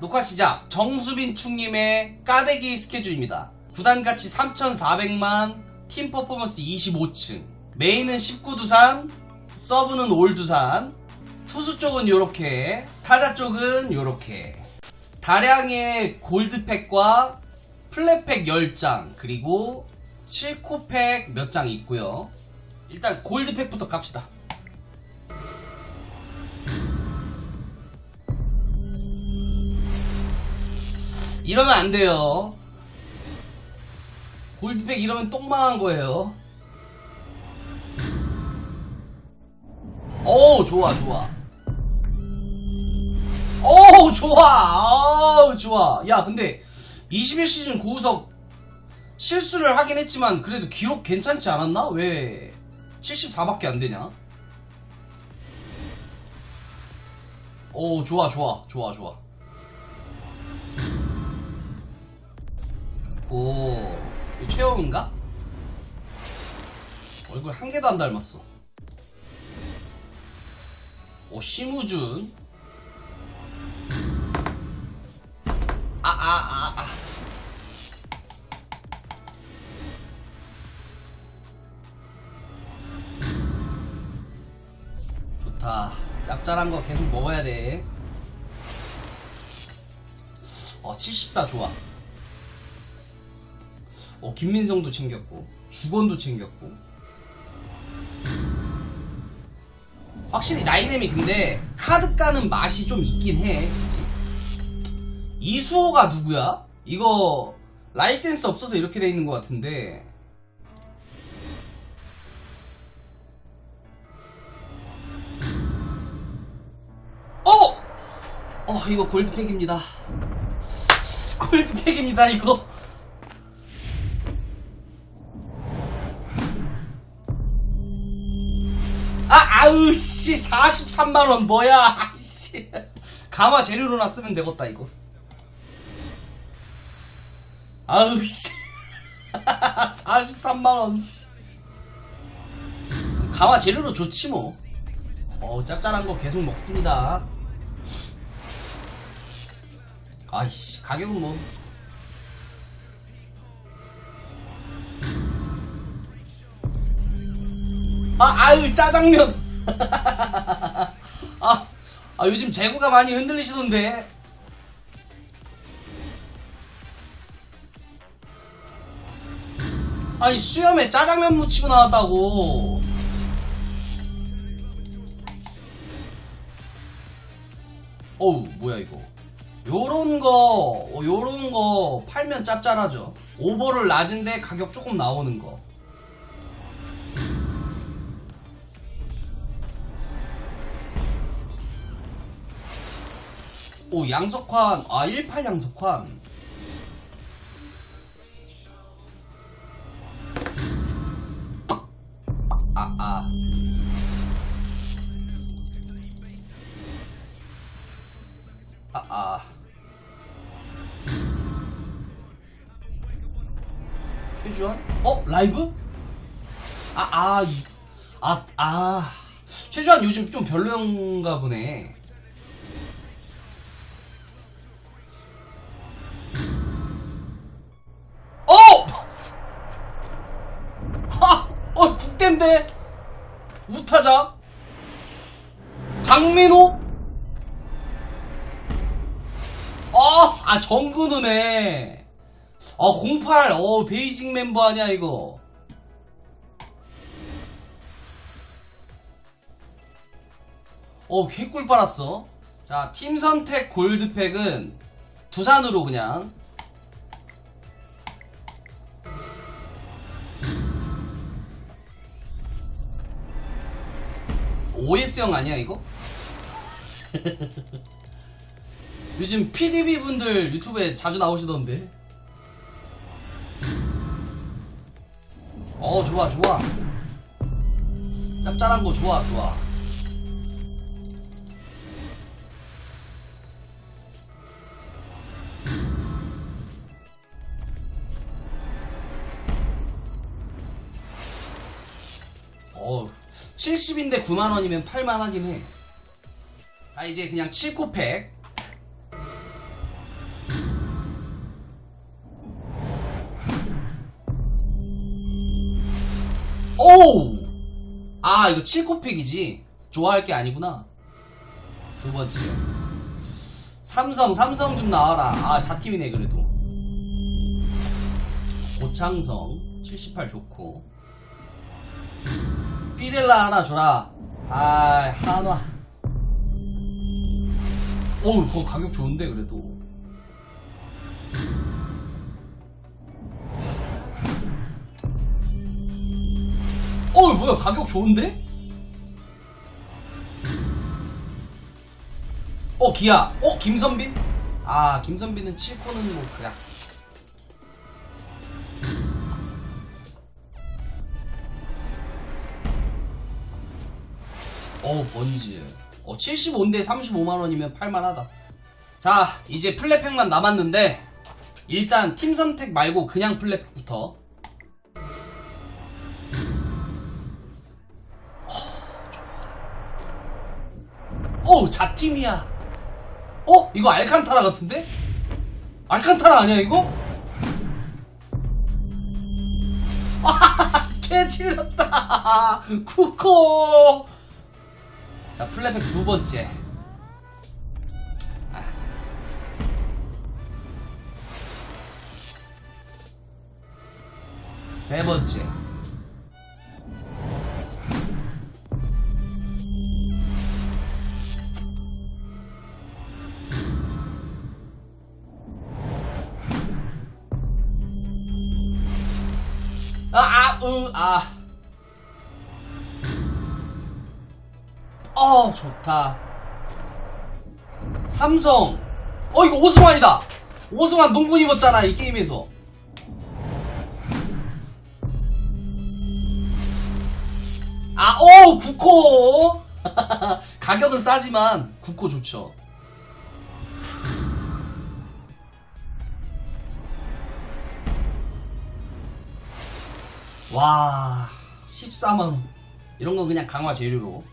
녹화 시작. 정수빈 충님의 까대기 스케줄입니다. 구단 가치 3,400만, 팀 퍼포먼스 25층. 메인은 19두산, 서브는 올두산. 투수 쪽은 요렇게, 타자 쪽은 요렇게. 다량의 골드팩과 플랫팩 10장, 그리고 7코팩 몇 장 있고요. 일단 골드팩부터 갑시다. 이러면 안 돼요. 골드팩 이러면 똥망한 거예요. 오, 좋아, 좋아. 오, 좋아. 아우, 좋아. 야, 근데 21시즌 고우석 실수를 하긴 했지만 그래도 기록 괜찮지 않았나? 왜 74밖에 안 되냐? 오, 좋아, 좋아, 좋아, 좋아. 오, 이거 최영인가? 얼굴 한 개도 안 닮았어. 오, 심우준. 아, 아, 아, 아. 좋다. 짭짤한 거 계속 먹어야 돼. 어, 74 좋아. 어, 김민성도 챙겼고, 주건도 챙겼고. 확실히 나이nem이 근데 카드 까는 맛이 좀 있긴 해. 이수호가 누구야? 이거 라이센스 없어서 이렇게 돼 있는 것 같은데. 어! 어, 이거 골드팩입니다. 골드팩입니다, 이거. 아, 아우, 씨, 43만원, 뭐야, 씨. 가마 재료로나 쓰면 되겠다, 이거. 아우, 씨. 43만원, 씨. 가마 재료로 좋지, 뭐. 어, 짭짤한 거 계속 먹습니다. 아이씨, 가격은 뭐. 아, 아유, 짜장면. 아, 아, 요즘 재고가 많이 흔들리시던데. 아니, 수염에 짜장면 묻히고 나왔다고. 어우, 뭐야, 이거. 요런 거, 어, 요런 거 팔면 짭짤하죠. 오버를 낮은데 가격 조금 나오는 거. 오, 양석환. 아, 18 양석환. 아, 아. 아, 아. 최주환? 어? 라이브? 아, 아, 이- 아, 아. 최주환 요즘 좀 별로인가 보네. 어, 국대인데? 우타자? 강민호? 어, 아, 정근우네. 어, 08, 어, 베이징 멤버 아니야, 이거. 어, 개꿀 빨았어. 자, 팀 선택 골드팩은 두산으로 그냥. OS형 아니야, 이거? 요즘 PDB 분들 유튜브에 자주 나오시던데. 어, 좋아, 좋아. 짭짤한 거 좋아, 좋아. 어, 70인데 9만원이면 8만하긴 해. 자, 이제 그냥 7코팩. 오우! 아, 이거 7코팩이지. 좋아할 게 아니구나. 두 번째. 삼성, 삼성 좀 나와라. 아, 자팀이네, 그래도. 고창성, 78 좋고. 삐렐라 하나 줘라. 아, 한화. 어우, 그거 가격 좋은데, 그래도. 어우, 뭐야, 가격 좋은데? 어, 기아. 어, 김선빈? 아, 김선빈은 7코는 뭐, 그냥. 어, 번지. 어, 75인데 35만원이면 팔만하다. 자, 이제 플랫팩만 남았는데, 일단 팀 선택 말고 그냥 플랫팩부터. 어, 자팀이야. 어? 이거 알칸타라 같은데? 알칸타라 아니야, 이거? 아, 개질렸다. 쿠코. 자, 플랫팩 두 번째. 아. 세 번째. 아, 아, 으, 아. 어, 좋다. 삼성. 어, 이거 오승환이다. 오승환 농구 입었잖아, 이 게임에서. 아, 오, 국호. 가격은 싸지만 국호 좋죠. 와, 14만원. 이런 건 그냥 강화 재료로.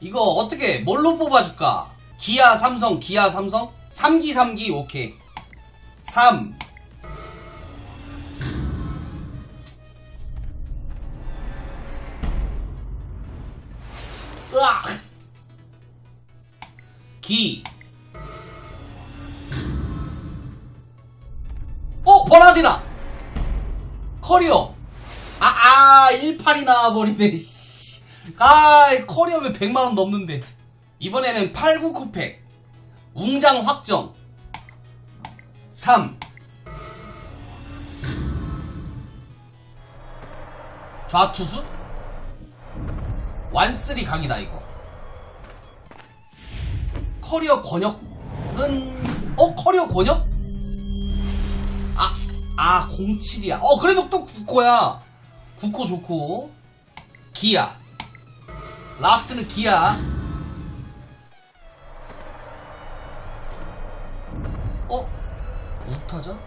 이거 어떻게, 뭘로 뽑아줄까? 기아, 삼성, 기아, 삼성? 3기, 3기, 오케이. 3. 으악! 기. 어, 버나디나! 커리어! 아, 아, 18이 나와버리네, 씨. 아, 커리어면 100만원 넘는데. 이번에는 8, 9 쿠팩. 웅장 확정. 3. 좌투수? 완쓰리 각이다, 이거. 커리어 권역은, 어, 커리어 권역? 아, 아, 07이야. 어, 그래도 또 9코야. 9코 좋고. 기아. 라스트는 기아. 어? 우타자?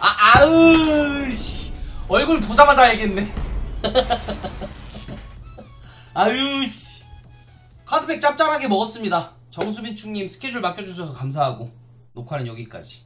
아, 아으, 씨. 얼굴 보자마자 알겠네. 아유, 씨. 카드팩 짭짤하게 먹었습니다. 정수빈 충님 스케줄 맡겨주셔서 감사하고. 녹화는 여기까지.